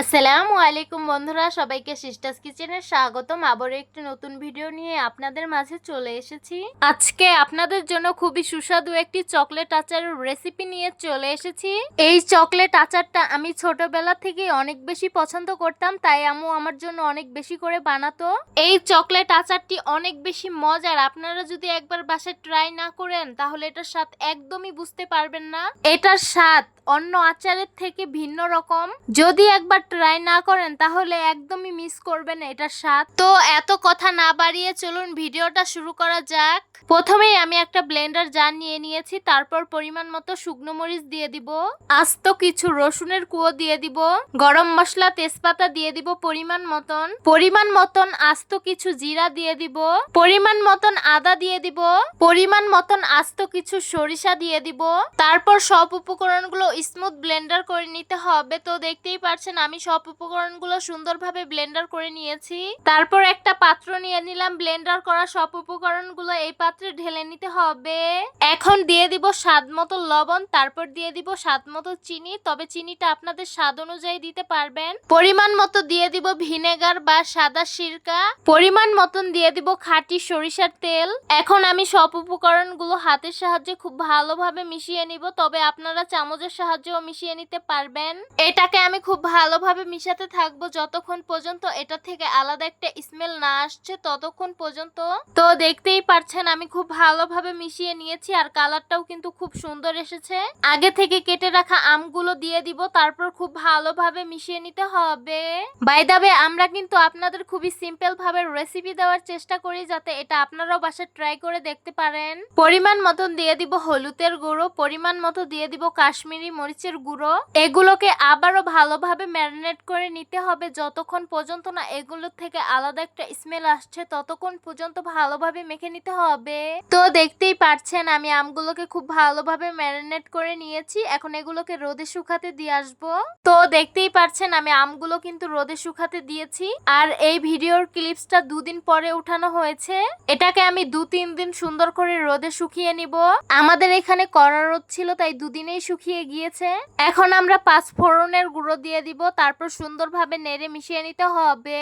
আসসালামু আলাইকুম বন্ধুরা, সবাইকে সিস্টার্স কিচেনের স্বাগতম। আবার একটি নতুন ভিডিও নিয়ে আপনাদের মাঝে চলে এসেছি। আজকে আপনাদের জন্য খুবই সুস্বাদু একটি চকলেট আচারের রেসিপি নিয়ে চলে এসেছি। এই চকলেট আচারটা আমি ছোটবেলা থেকে অনেক বেশি পছন্দ করতাম, তাই আম্মু আমার জন্য অনেক বেশি করে বানাতো। এই চকলেট আচারটি অনেক বেশি মজার, আপনারা যদি একবার বাসায় ট্রাই না করেন, তাহলে এটার স্বাদ একদমই বুঝতে পারবেন না। এটার স্বাদ অন্য আচারের থেকে ভিন্ন রকম। যদি একবার ট্রাই না করেন, তাহলে একদমই মিস করবেন এটার স্বাদ। তো এত কথা না বাড়িয়ে চলুন ভিডিওটা শুরু করা যাক। প্রথমেই আমি একটা ব্লেন্ডার জার নিয়ে নিয়েছি, তারপর পরিমাণ মতো শুকনো মরিচ দিয়ে দিব। আস্ত কিছু রসুনের কুয়ো দিয়ে দিব। গরম মশলা, তেজপাতা দিয়ে দিব পরিমাণ মতন। পরিমাণ মতন আস্ত কিছু জিরা দিয়ে দিব। পরিমাণ মতন আদা দিয়ে দিব। পরিমাণ মতন আস্ত কিছু সরিষা দিয়ে দিব। তারপর সব উপকরণগুলো স্মুথ ব্লেন্ডার করে নিতে হবে। তো দেখতেই পারছেন, আমি সব উপকরণগুলো সুন্দরভাবে ব্লেন্ডার করে নিয়েছি। তারপর একটা পাত্র নিয়ে নিলাম। ব্লেন্ডার করা সব উপকরণগুলো এই পাত্রে ঢেলে নিতে হবে। এখন দিয়ে দিব স্বাদ মতো লবণ, তারপর দিয়ে দিব স্বাদ মতো চিনি। তবে চিনিটা আপনাদের স্বাদ অনুযায়ী দিতে পারবেন। পরিমাণ মতো দিয়ে দিব ভিনেগার বা সাদা সিরকা। পরিমাণ মতন দিয়ে দিব খাঁটি সরিষার তেল। এখন আমি সব উপকরণগুলো হাতের সাহায্যে খুব ভালোভাবে মিশিয়ে নিব। তবে আপনারা চামচের সাহায্যেও মিশিয়ে নিতে পারবেন। এটাকে আমি খুব ভালোভাবে মিশাতে থাকব যতক্ষণ পর্যন্ত এটা থেকে আলাদা একটা স্মেল না আসছে ততক্ষণ পর্যন্ত। তো দেখতেই পারছেন, আমি খুব ভালোভাবে মিশিয়ে নিয়েছি আর কালারটাও কিন্তু খুব সুন্দর এসেছে। আগে থেকে কেটে রাখা আমগুলো দিয়ে দিব, তারপর খুব ভালোভাবে মিশিয়ে নিতে হবে। বাই দাবে আমরা কিন্তু আপনাদের খুবই সিম্পল ভাবে রেসিপি দেওয়ার চেষ্টা করি যাতে এটা আপনারাও বাসায় ট্রাই করে দেখতে পারেন। পরিমাণ মতন দিয়ে দিব হলুদের গুঁড়ো, পরিমাণ মতো দিয়ে দিব কাশ্মীরি মরিচের গুঁড়ো। এগুলোকে আবারও ভালোভাবে ম্যারিনেট করে নিতে হবে। যতক্ষণ পর্যন্ত না এগুলোর থেকে আলাদা একটা স্মেল আসছে, ততক্ষণ পর্যন্ত ভালোভাবে মেখে নিতে হবে। তো দেখতেই পারছেন, আমি আমগুলোকে খুব ভালোভাবে ম্যারিনেট করে নিয়েছি। এখন এগুলোকে রোদে শুকাতে দিয়ে আসব। তো দেখতেই পারছেন, আমি আমগুলো কিন্তু রোদে শুকাতে দিয়েছি। আর এই ভিডিওর ক্লিপসটা দুদিন পরে উঠানো হয়েছে। এটাকে আমি দু তিন দিন সুন্দর করে রোদে শুকিয়ে নিব। আমাদের এখানে কড়া রোদ ছিল, তাই দুদিনেই শুকিয়ে গিয়েছে। এখন আমরা পাঁচ ফোড়নের গুঁড়ো দিয়ে দিব, তারপর সুন্দরভাবে নেড়ে মিশিয়ে নিতে হবে।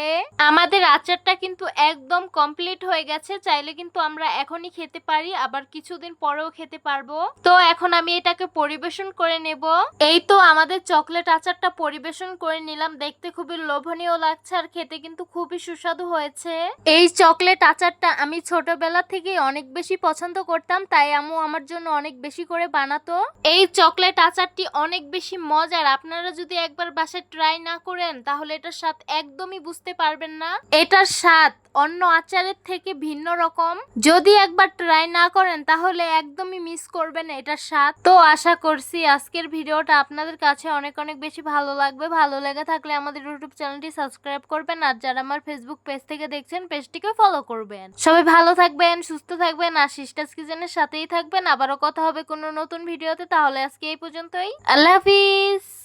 আমাদের আচারটা কিন্তু একদম কমপ্লিট হয়ে গেছে, চাইলে কিন্তু আমরা এখনই খেতে পারি, আবার কিছুদিন পরেও খেতে পারব। তো এখন আমি এটাকে পরিবেশন করে নেব। এই তো আমাদের চকলেট আচারটা পরিবেশন করে নিলাম, দেখতে খুবই লোভনীয় লাগছে আর খেতে কিন্তু খুবই সুস্বাদু হয়েছে। এই চকলেট আচারটা আমি ছোটবেলা থেকে অনেক বেশি পছন্দ করতাম, তাই আম্মু আমার জন্য অনেক বেশি করে বানাতো। এই চকলেট আচারটি অনেক বেশি মজার। আপনারা যদি একবার বাসায় ট্রাই না করেন, তাহলে এটার স্বাদ একদমই বুঝতে পারবেন না। এটার স্বাদ অন্য আচারের থেকে ভিন্ন রকম। যদি একবার ট্রাই না করেন, তাহলে একদমই মিস করবেন এটার স্বাদ। তো আশা করছি আজকের ভিডিওটা আপনাদের কাছে অনেক অনেক বেশি ভালো লাগবে। ভালো লেগে থাকলে আমাদের ইউটিউব চ্যানেলটি সাবস্ক্রাইব করবেন আর যারা আমার ফেসবুক পেজ থেকে দেখছেন পেজটিকে ফলো করবেন। সবাই ভালো থাকবেন, সুস্থ থাকবেন আর সিস্টার্স কিচেনের সাথেই থাকবেন। আবারও কথা হবে কোনো নতুন ভিডিওতে, তাহলে আজকে এই পর্যন্তই। আল্লাহ হাফিজ!